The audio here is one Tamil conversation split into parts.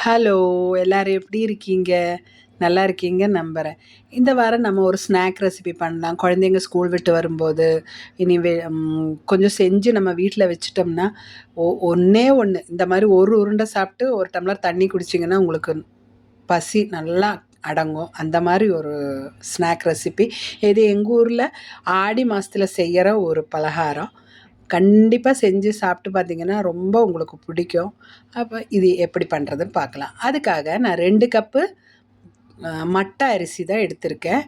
ஹலோ எல்லோரும் எப்படி இருக்கீங்க? நல்லா இருக்கீங்க நம்புகிறேன் இந்த வாரம் நம்ம ஒரு ஸ்நாக் ரெசிபி பண்ணலாம். குழந்தைங்க ஸ்கூல் விட்டு வரும்போது இனி வே கொஞ்சம் செஞ்சு நம்ம வீட்டில் வச்சுட்டோம்னா ஒ ஒன்றே ஒன்று இந்த மாதிரி ஒரு உருண்டை சாப்பிட்டு ஒரு டம்ளர் தண்ணி குடிச்சிங்கன்னா உங்களுக்கு பசி நல்லா அடங்கும். அந்த மாதிரி ஒரு ஸ்நாக் ரெசிபி இது எங்கள் ஊரில் ஆடி மாதத்தில் செய்கிற ஒரு பலகாரம். கண்டிப்பாக செஞ்சு சாப்பிட்டு பார்த்தீங்கன்னா ரொம்ப உங்களுக்கு பிடிக்கும். அப்போ இது எப்படி பண்ணுறதுன்னு பார்க்கலாம் அதுக்காக நான் ரெண்டு கப்பு மட்டை அரிசி தான் எடுத்திருக்கேன்.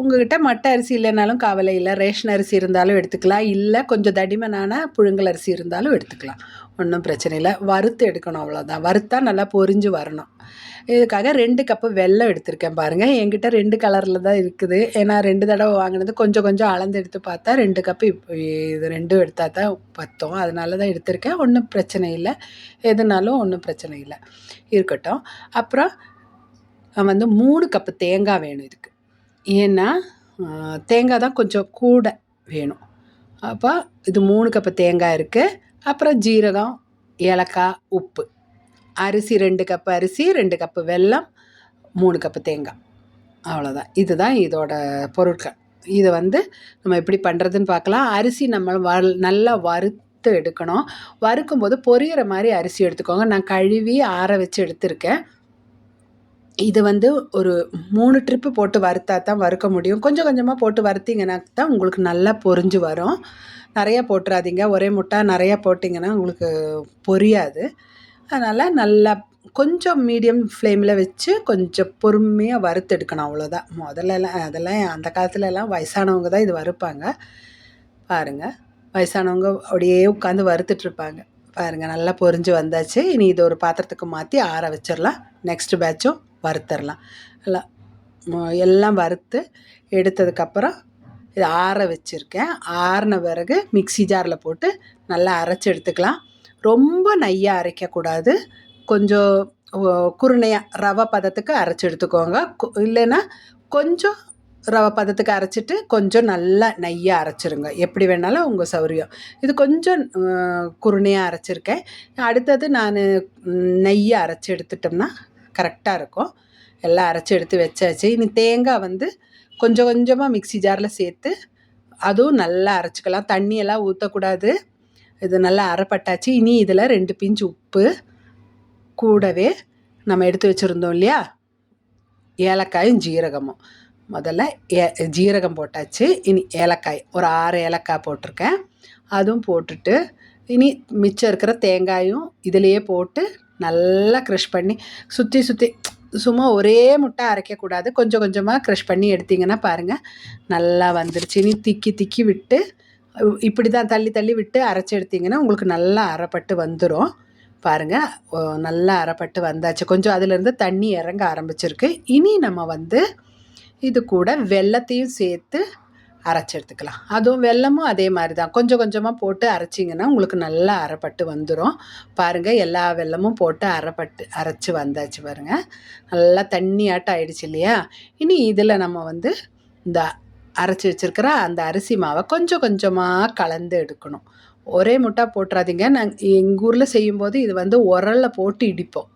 உங்ககிட்ட மட்டை அரிசி இல்லைனாலும் கவலை இல்லை ரேஷன் அரிசி இருந்தாலும் எடுத்துக்கலாம். இல்லை கொஞ்சம் தடிமனான புழுங்கல் அரிசி இருந்தாலும் எடுத்துக்கலாம். ஒன்றும் பிரச்சனை இல்லை. வறுத்து எடுக்கணும் அவ்வளோதான் வறுத்தா நல்லா பொரிஞ்சு வரணும். இதுக்காக ரெண்டு கப்பு வெள்ளம் எடுத்திருக்கேன் பாருங்கள் என்கிட்ட ரெண்டு கலரில் தான் இருக்குது. ஏன்னா ரெண்டு தடவை வாங்கினது கொஞ்சம் கொஞ்சம் அளந்து எடுத்து பார்த்தா ரெண்டு கப்பு இப்போ இது ரெண்டும் எடுத்தால் தான் பத்தும். அதனால தான் எடுத்திருக்கேன். ஒன்றும் பிரச்சனை இல்லை. எதுனாலும் ஒன்றும் பிரச்சனை இல்லை. இருக்கட்டும். அப்புறம் வந்து மூணு கப்பு தேங்காய் வேணும் இதுக்கு. ஏன்னா தேங்காய் தான் கொஞ்சம் கூட வேணும். அப்போ இது மூணு கப்பு தேங்காய் இருக்குது அப்புறம் ஜீரகம் ஏலக்காய் உப்பு. அரிசி ரெண்டு கப்பு அரிசி ரெண்டு கப்பு வெல்லம் மூணு கப்பு தேங்காய். அவ்வளோதான் இதுதான் இதோட பொருட்கள். இதை வந்து நம்ம எப்படி பண்ணுறதுன்னு பார்க்கலாம். அரிசி நம்ம வ நல்லா வறுத்து எடுக்கணும். வறுக்கும்போது பொரியிற மாதிரி அரிசி எடுத்துக்கோங்க. நான் கழுவி ஆற வச்சு எடுத்திருக்கேன். இது வந்து ஒரு மூணு ட்ரிப்பு போட்டு வறுத்தா தான் வறுக்க முடியும். கொஞ்சம் கொஞ்சமாக போட்டு வறுத்திங்கன்னா தான் உங்களுக்கு நல்லா பொரிஞ்சு வரும். நிறையா போட்டுறாதீங்க. ஒரே முட்டை நிறையா போட்டிங்கன்னா உங்களுக்கு பொரியாது. அதனால் நல்லா கொஞ்சம் மீடியம் ஃப்ளேமில் வச்சு கொஞ்சம் பொறுமையாக வறுத்தெடுக்கணும் அவ்வளோதான் முதல்லலாம் அதெல்லாம் அந்த காலத்துலலாம் வயசானவங்க தான் இது வறுப்பாங்க. பாருங்கள் வயசானவங்க அப்படியே உட்காந்து வறுத்துட்ருப்பாங்க பாருங்கள் நல்லா பொரிஞ்சு வந்தாச்சு. இனி இது ஒரு பாத்திரத்துக்கு மாற்றி ஆற வச்சிடலாம். நெக்ஸ்ட் பேட்சும் வறுத்தரலாம். எல்லாம் எல்லாம் வறுத்து எடுத்ததுக்கப்புறம் இது ஆற வச்சுருக்கேன். ஆறின பிறகு மிக்சி ஜாரில் போட்டு நல்லா அரைச்சி எடுத்துக்கலாம். ரொம்ப நையாக அரைக்கக்கூடாது. கொஞ்சம் குருணையாக ரவை பதத்துக்கு அரைச்சி எடுத்துக்கோங்க. இல்லைன்னா கொஞ்சம் ரவை பதத்துக்கு அரைச்சிட்டு கொஞ்சம் நல்லா நெய்யாக அரைச்சிருங்க. எப்படி வேணாலும் உங்கள் சௌரியம் இது கொஞ்சம் குருணையாக அரைச்சிருக்கேன். அடுத்தது நான் நெய்யை அரைச்சி எடுத்துட்டோம்னா கரெக்டாக இருக்கும். எல்லாம் அரைச்சி எடுத்து வச்சாச்சு. இனி தேங்காய் வந்து கொஞ்சம் கொஞ்சமாக மிக்சி ஜாரில் சேர்த்து அதுவும் நல்லா அரைச்சிக்கலாம். தண்ணியெல்லாம் ஊற்றக்கூடாது இது நல்லா அரைப்பட்டாச்சு. இனி இதில் ரெண்டு பிஞ்சு உப்பு கூடவே நம்ம எடுத்து வச்சுருந்தோம் இல்லையா? ஏலக்காயும் ஜீரகமும். முதல்ல ஏ ஜீரகம் போட்டாச்சு. இனி ஏலக்காய் ஒரு ஆறு ஏலக்காய் போட்டிருக்கேன். அதுவும் போட்டுட்டு இனி மிச்சம் இருக்கிற தேங்காயும் இதிலையே போட்டு நல்லா க்ரஷ் பண்ணி சுற்றி சுற்றி சும்மா ஒரே முட்டை அரைக்கக்கூடாது. கொஞ்சம் கொஞ்சமாக க்ரஷ் பண்ணி எடுத்திங்கன்னா பாருங்கள் நல்லா வந்துருச்சு. இனி திக்கி திக்கி விட்டு இப்படி தான் தள்ளி தள்ளி விட்டு அரைச்சி எடுத்திங்கன்னா உங்களுக்கு நல்லா அரைப்பட்டு வந்துடும் பாருங்கள் நல்லா அரைப்பட்டு வந்தாச்சு. கொஞ்சம் அதிலேருந்து தண்ணி இறங்க ஆரம்பிச்சிருக்கு. இனி நம்ம வந்து இது கூட வெள்ளத்தையும் சேர்த்து அரைச்சி எடுத்துக்கலாம். அதுவும் வெல்லமும் அதே மாதிரி தான் கொஞ்சம் கொஞ்சமாக போட்டு அரைச்சிங்கன்னா உங்களுக்கு நல்லா அரைப்பட்டு வந்துடும் பாருங்கள் எல்லா வெல்லமும் போட்டு அரைப்பட்டு அரைச்சி வந்தாச்சு பாருங்கள் நல்லா தண்ணியாட்டம் ஆயிடுச்சு இல்லையா? இனி இதில் நம்ம வந்து இந்த அரைச்சி வச்சுருக்கிற அந்த அரிசி மாவை கொஞ்சம் கொஞ்சமாக கலந்து எடுக்கணும். ஒரே முட்டா போட்டுறாதீங்க. நாங்கள் எங்கள் ஊரில் செய்யும்போது இது வந்து உரலில் போட்டு இடிப்போம்.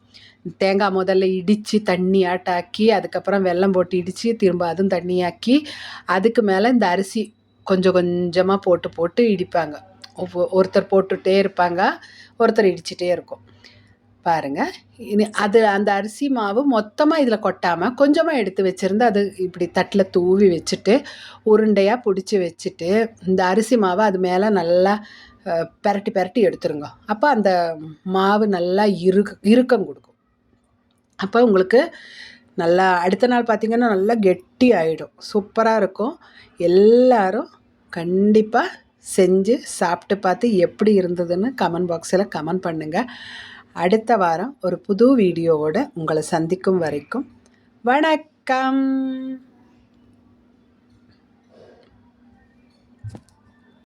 தேங்காய் முதல்ல இடித்து தண்ணியாட்டாக்கி அதுக்கப்புறம் வெல்லம் போட்டு இடித்து திரும்ப அதுவும் தண்ணியாக்கி அதுக்கு மேலே இந்த அரிசி கொஞ்சம் கொஞ்சமாக போட்டு போட்டு இடிப்பாங்க. ஒருத்தர் போட்டுகிட்டே இருப்பாங்க ஒருத்தர் இடிச்சிட்டே இருக்கும். பாருங்கள் இனி அது அந்த அரிசி மாவு மொத்தமாக இதில் கொட்டாமல் கொஞ்சமாக எடுத்து வச்சுருந்து அது இப்படி தட்டில் தூவி வச்சுட்டு உருண்டையாக பிடிச்சி வச்சுட்டு இந்த அரிசி மாவை அது மேலே நல்லா பெரட்டி பெரட்டி எடுத்துருங்க. அப்போ அந்த மாவு நல்லா இரு இறுக்கம் கொடுக்கும். அப்போ உங்களுக்கு நல்லா அடுத்த நாள் பார்த்திங்கன்னா நல்லா கெட்டி ஆகிடும் சூப்பராக இருக்கும். எல்லோரும் கண்டிப்பாக செஞ்சு சாப்பிட்டு பார்த்து எப்படி இருந்ததுன்னு கமெண்ட் பாக்ஸில் கமெண்ட் பண்ணுங்கள் அடுத்த வாரம் ஒரு புது வீடியோவோடு உங்களை சந்திக்கும் வரைக்கும் வணக்கம்.